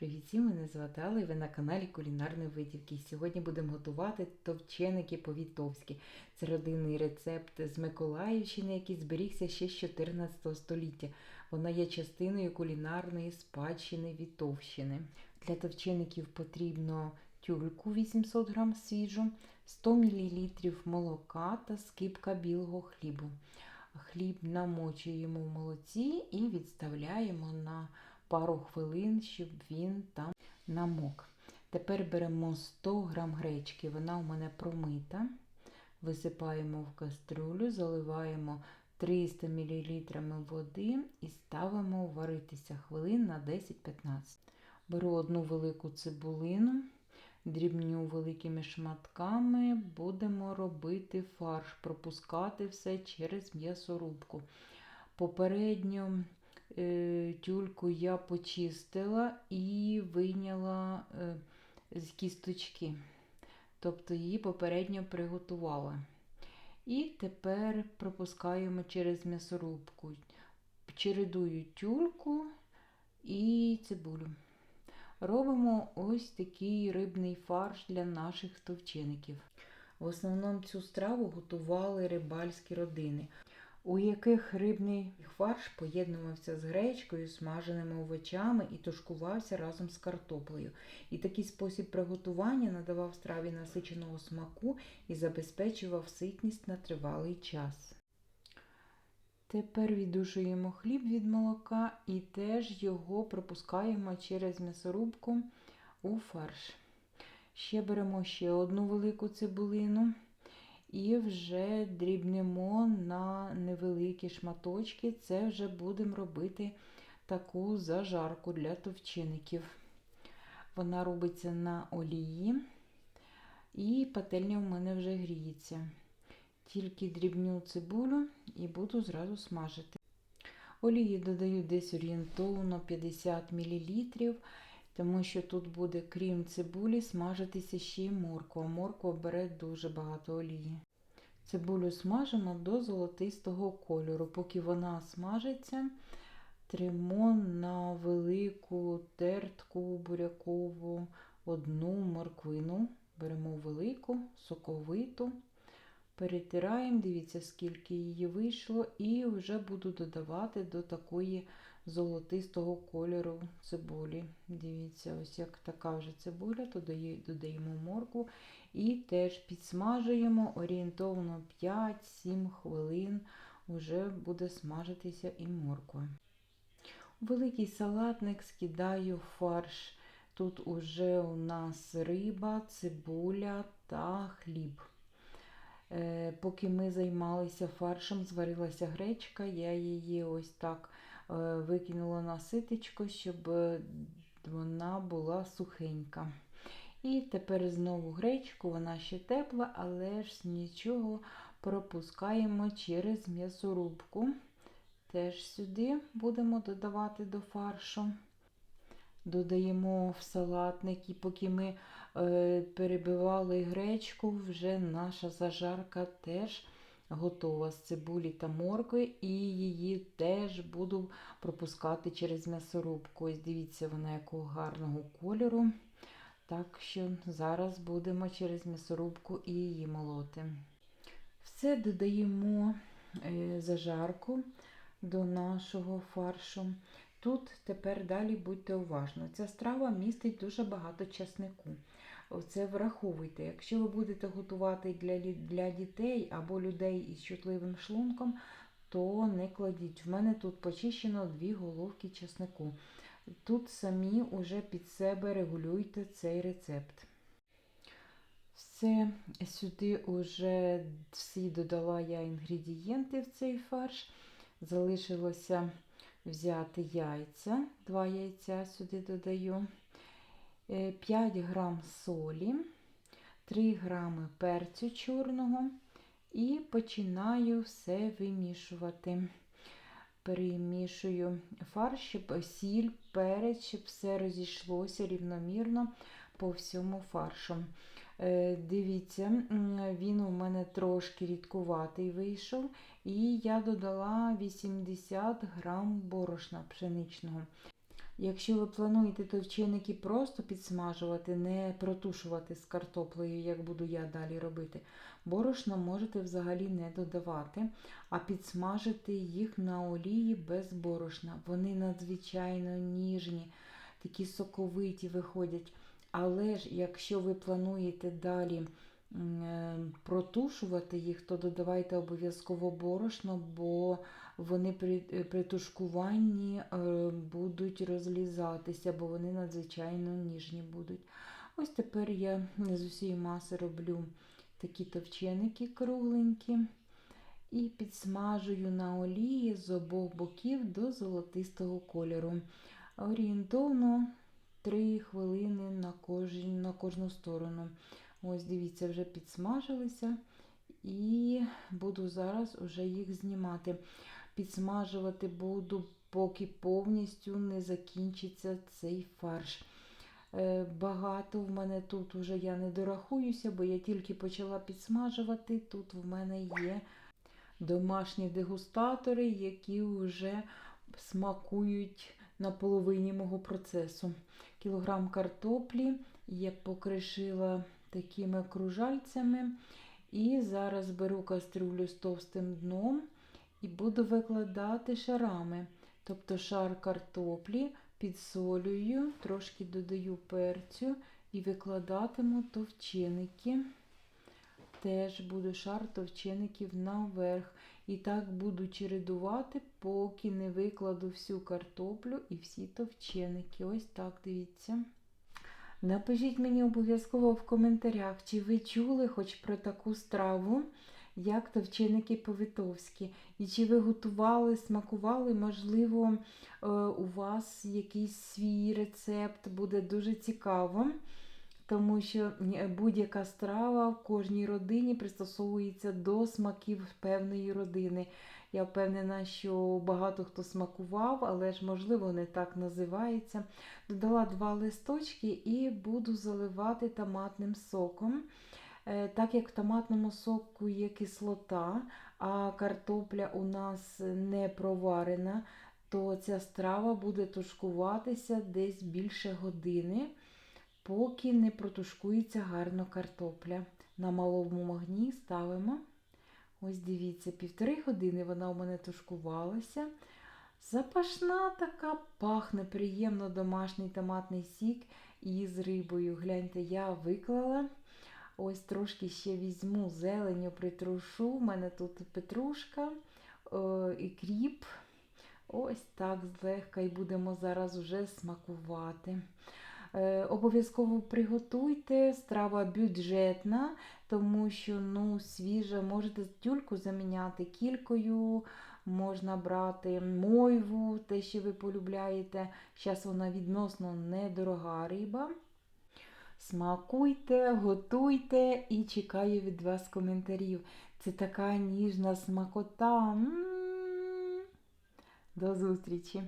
Привіт мене звати Алла і ви на каналі Кулінарної Витівки. Сьогодні будемо готувати товченики по-вітовськи. Це родинний рецепт з Миколаївщини, який зберігся ще з 14 століття. Вона є частиною кулінарної спадщини Вітовщини. Для товчеників потрібно тюльку 800 г свіжу, 100 мл молока та скипка білого хлібу. Хліб намочуємо в молоці і відставляємо на пару хвилин, щоб він там намок. Тепер беремо 100 г гречки, вона у мене промита. Висипаємо в кастрюлю, заливаємо 300 мл води і ставимо варитися хвилин на 10-15. Беру одну велику цибулину, дрібню великими шматками, будемо робити фарш, пропускати все через м'ясорубку. Попередньо тюльку я почистила і вийняла е, з кісточки, тобто її попередньо приготувала. І тепер пропускаємо через м'ясорубку, чередую тюльку і цибулю. Робимо ось такий рибний фарш для наших товчеників. В основному цю страву готували рибальські родини, у яких рибний фарш поєднувався з гречкою, смаженими овочами і тушкувався разом з картоплею. І такий спосіб приготування надавав страві насиченого смаку і забезпечував ситність на тривалий час. Тепер віддушуємо хліб від молока і теж його пропускаємо через м'ясорубку у фарш. Ще беремо ще одну велику цибулину і вже дрібнемо на невеликі шматочки. Це вже будемо робити таку зажарку для товчеників. Вона робиться на олії, і пательня в мене вже гріється. Тільки дрібню цибулю і буду зразу смажити. Олії додаю десь орієнтовно 50 мл, тому що тут буде, крім цибулі, смажитися ще й морква. Морква бере дуже багато олії. Цибулю смажимо до золотистого кольору. Поки вона смажиться, тримо на велику тертку бурякову одну морквину. Беремо велику, соковиту. Перетираємо, дивіться, скільки її вийшло, і вже буду додавати до такої золотистого кольору цибулі. Дивіться, ось як така вже цибуля, то додаємо морку і теж підсмажуємо орієнтовно 5-7 хвилин, вже буде смажитися і морква. Великий салатник скидаю фарш. Тут уже у нас риба, цибуля та хліб. Е, поки ми займалися фаршем, зварилася гречка, я її ось так викинула на щоб вона була сухенька. І тепер знову гречку, вона ще тепла, але ж нічого пропускаємо через м'ясорубку. Теж сюди будемо додавати до фаршу. Додаємо в салатник, і поки ми е, перебивали гречку, вже наша зажарка теж готова з цибулі та моркви, і її теж буду пропускати через м'ясорубку. Ось дивіться, вона якого гарного кольору. Так що зараз будемо через м'ясорубку і її молоти. Все додаємо е, зажарку до нашого фаршу. Тут тепер далі будьте уважні. Ця страва містить дуже багато часнику. Це враховуйте. Якщо ви будете готувати для для дітей або людей із чутливим шлунком, то не кладіть. В мене тут почищено дві головки часнику. Тут самі уже під себе регулюйте цей рецепт. Все, сюди вже всі додала я інгредієнти в цей фарш. Залишилося взяти яйця, два яйця сюди додаю, 5 е, грам солі, 3 грами перцю чорного і починаю все вимішувати. Перемішую фарш, щоб сіль, перець, щоб все розійшлося рівномірно по всьому фаршу. Е, дивіться, він у мене трошки рідкуватий вийшов, і я додала 80 грам борошна пшеничного. Якщо ви плануєте товченики просто підсмажувати, не протушувати з картоплею, як буду я далі робити, борошна можете взагалі не додавати, а підсмажити їх на олії без борошна. Вони надзвичайно ніжні, такі соковиті виходять. Але ж якщо ви плануєте далі е, протушувати їх, то додавайте обов'язково борошно, бо вони при, е, при тушкуванні е, будуть розлізатися, бо вони надзвичайно ніжні будуть. Ось тепер я з усієї маси роблю такі товченики кругленькі і підсмажую на олії з обох боків до золотистого кольору. Орієнтовно 3 хвилини на, кожен, на кожну сторону. Ось, дивіться, вже підсмажилися. І буду зараз вже їх знімати. Підсмажувати буду, поки повністю не закінчиться цей фарш. Е, Багато в мене тут вже я не дорахуюся, бо я тільки почала підсмажувати. Тут в мене є домашні дегустатори, які вже смакують на половині мого процесу. Кілограм картоплі я покришила такими кружальцями. І зараз беру кастрюлю з товстим дном і буду викладати шарами. Тобто шар картоплі підсолюю, трошки додаю перцю і викладатиму товченики. Теж буду шар товчеників наверх. І так буду чередувати, поки не викладу всю картоплю і всі товченики. Ось так, дивіться. Напишіть мені обов'язково в коментарях, чи ви чули хоч про таку страву, як товченики по-витовськи. І чи ви готували, смакували, можливо, е, у вас якийсь свій рецепт буде дуже цікаво. Тому що будь-яка страва в кожній родині пристосовується до смаків певної родини. Я впевнена, що багато хто смакував, але ж, можливо, не так називається. Додала два листочки і буду заливати томатним соком. Е, Так як в томатному соку є кислота, а картопля у нас не проварена, то ця страва буде тушкуватися десь більше години, поки не протушкується гарно картопля. На малому вогні ставимо. Ось дивіться, півтори години вона у мене тушкувалася. Запашна така, пахне приємно домашній томатний сік із рибою. Гляньте, я виклала. Ось трошки ще візьму зеленю, притрушу. У мене тут петрушка о, і кріп. Ось так злегка і будемо зараз уже смакувати. Е, Обов'язково приготуйте, страва бюджетна, тому що ну, свіжа, можете тюльку заміняти кількою, можна брати мойву, те, що ви полюбляєте. Зараз вона відносно недорога риба. Смакуйте, готуйте і чекаю від вас коментарів. Це така ніжна смакота. М -м -м. До зустрічі!